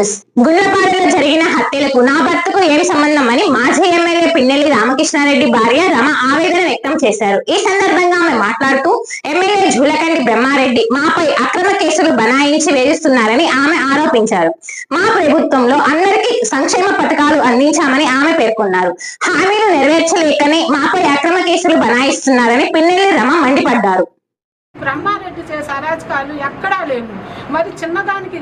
News గుండ్లపాడులో జరిగిన హత్యలకు నా భర్తకు ఏమి సంబంధం అని మాజీ ఎమ్మెల్యే పిన్నెల్లి రామకృష్ణారెడ్డి భార్య రమ ఆవేదన వ్యక్తం చేశారు. ఈ సందర్భంగా ఆమె మాట్లాడుతూ ఎమ్మెల్యే జూలకండి బ్రహ్మారెడ్డి మాపై అక్రమ కేసులు బనాయించి వేధిస్తున్నారని ఆమె ఆరోపించారు. మా ప్రభుత్వంలో అందరికీ సంక్షేమ పథకాలు అందించామని ఆమె పేర్కొన్నారు. హామీలు నెరవేర్చలేకనే మాపై అక్రమ కేసులు బనాయిస్తున్నారని పిన్నెల్లి రమ మండిపడ్డారు. బ్రహ్మారెడ్డి చేసే అరాచకాలు ఎక్కడా లేవు. మరి చిన్నదానికి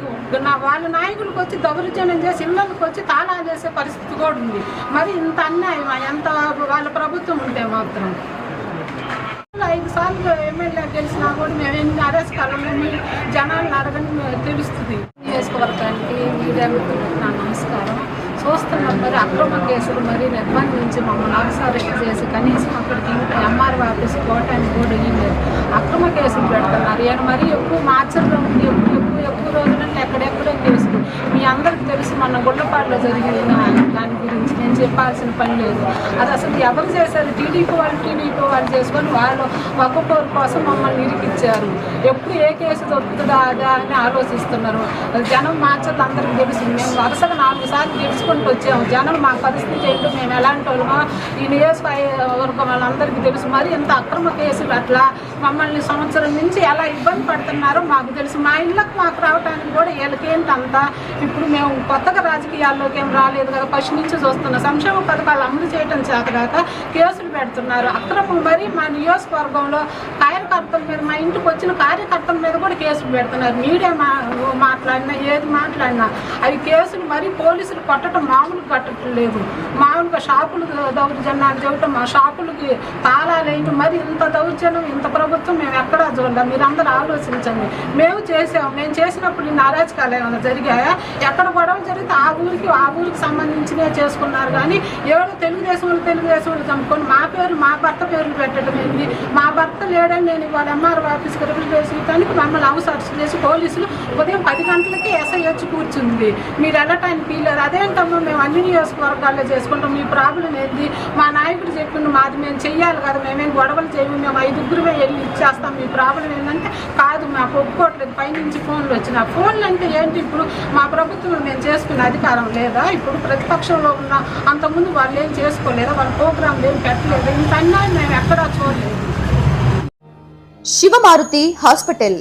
నా వాళ్ళ నాయకులకు వచ్చి దౌర్జన్యం చేసి ఇళ్ళకి వచ్చి తాళాలు వేసే పరిస్థితి కూడా ఉంది. మరి ఇంత అన్యాయం ఎంత వాళ్ళ ప్రభుత్వం ఉంటే మాత్రం? ఐదు సార్లు ఎమ్మెల్యే గెలిచినా కూడా మేము ఎన్ని అరెస్టాలు మేము జనాలను అడగని తెలుస్తుంది. నియోజకవర్గానికి మీడియా నా నమస్కారం. చూస్తున్నాం మరి అక్రమ కేసులు మరి నిర్బంధించి మమ్మల్ని అవసరం చేసి కనీసం అక్కడికి ఎంఆర్ఓ ఆఫీస్ కోటానికి కూడా కేసులు పెడుతున్నారు. ఈయన మరీ ఎక్కువ మార్చడం ఉంది ఎక్కువ ఎక్కువ ఎక్కువ రోజులంటే ఎక్కడెక్కడో కేసులు. మీ అందరికి తెలుసు మన గుళ్ళపాడులో జరిగిన చెప్పాల్సిన పని లేదు. అది అసలు ఎవరు చేశారు? టీడీపీ వాళ్ళు టీడీపీ వాళ్ళు చేసుకొని వాళ్ళు ఒక్కొక్కరి కోసం మమ్మల్ని ఇరికిచ్చారు. ఎప్పుడు ఏ కేసు దొరుకుతుందా అదా అని ఆలోచిస్తున్నారు. జనం మార్చదు అందరికి తెలుసు. మేము వరుసగా నాలుగు సార్లు గెలుచుకుంటూ వచ్చాము. జనం మా పరిస్థితి ఏంటో మేము ఎలాంటి వాళ్ళమో ఈ నియోజకవర్గం వాళ్ళందరికీ తెలుసు. మరి ఇంత అక్రమ కేసులు అట్లా మమ్మల్ని సంవత్సరం నుంచి ఎలా ఇబ్బంది పడుతున్నారో మాకు తెలుసు. మా ఇళ్ళకు మాకు రావడానికి కూడా వీళ్ళకేంటి ఇప్పుడు మేము కొత్తగా రాజకీయాల్లోకి ఏం రాలేదు కదా. ఫస్ట్ నుంచి చూస్తున్నాం సంక్షేమ పథకాలు అమలు చేయడం చేతగాక కేసులు పెడుతున్నారు. అక్రమం మరి మా నియోజకవర్గంలో కార్యకర్తల మీద మా ఇంటికి వచ్చిన కార్యకర్తల మీద కూడా కేసులు పెడుతున్నారు. మీడియా మా ఏది మాట్లాడినా. అవి కేసులు మరి పోలీసులు కొట్టడం మామూలు కట్టడం లేదు. మామూలుగా షాపులు దౌర్జన్యాలు చూడటం మా షాపులకి తాళాలు వేయటం మరి ఇంత దౌర్జన్యం ఇంత ప్రభుత్వం మేము ఎక్కడా చూడలేం. మీరందరూ ఆలోచించండి. మేము చేసాం మేము చేసినప్పుడు ఇన్ని అరాచకాలు ఏమైనా జరిగాయా? ఎక్కడ గొడవ జరిగితే ఆ ఊరికి ఆ ఊరికి సంబంధించినవి చేసుకున్నారు. కానీ ఏదో తెలుగుదేశం వాళ్ళు తెలుగుదేశం వాళ్ళు చంపుకొని మా పేరు మా భర్త పేర్లు పెట్టడం ఏంటి మా భర్త లేడని నేను ఇవాళ ఎంఆర్ ఆఫీస్కి రిప్రజెంట్ చేయడానికి మమ్మల్ని అవసరం చేసి పోలీసులు ఉదయం పది గంటలకి ఎస్ఐ వచ్చి కూర్చుంది. మీరు వెళ్ళటానికి వీలేదు అదేంటమ్మా మేము అన్ని నియోజకవర్గాల్లో చేసుకుంటాం. మీ ప్రాబ్లం ఏంది? మా నాయకుడు చెప్పిండు మాది మేము చెయ్యాలి కదా మేమేం గొడవలు చేయము మేము ఐదుగురుమే వెళ్ళి ఇచ్చేస్తాం. మీ ప్రాబ్లం ఏంటంటే కాదు మాకు ఒప్పుకోవట్లేదు. పైనుంచి ఫోన్లు వచ్చిన. ఫోన్లు అంటే ఏంటి ఇప్పుడు? మా ప్రభుత్వం మేము చేసుకునే అధికారం లేదా? ఇప్పుడు ప్రతిపక్షంలో ఉన్న అంతకుముందు వాళ్ళు ఏం చేసుకోలేదా? వాళ్ళ ప్రోగ్రాంలు ఏం పెట్టలేదు? ఇంత మేము ఎక్కడా చూడలేదు. శివమారుతి హాస్పిటల్.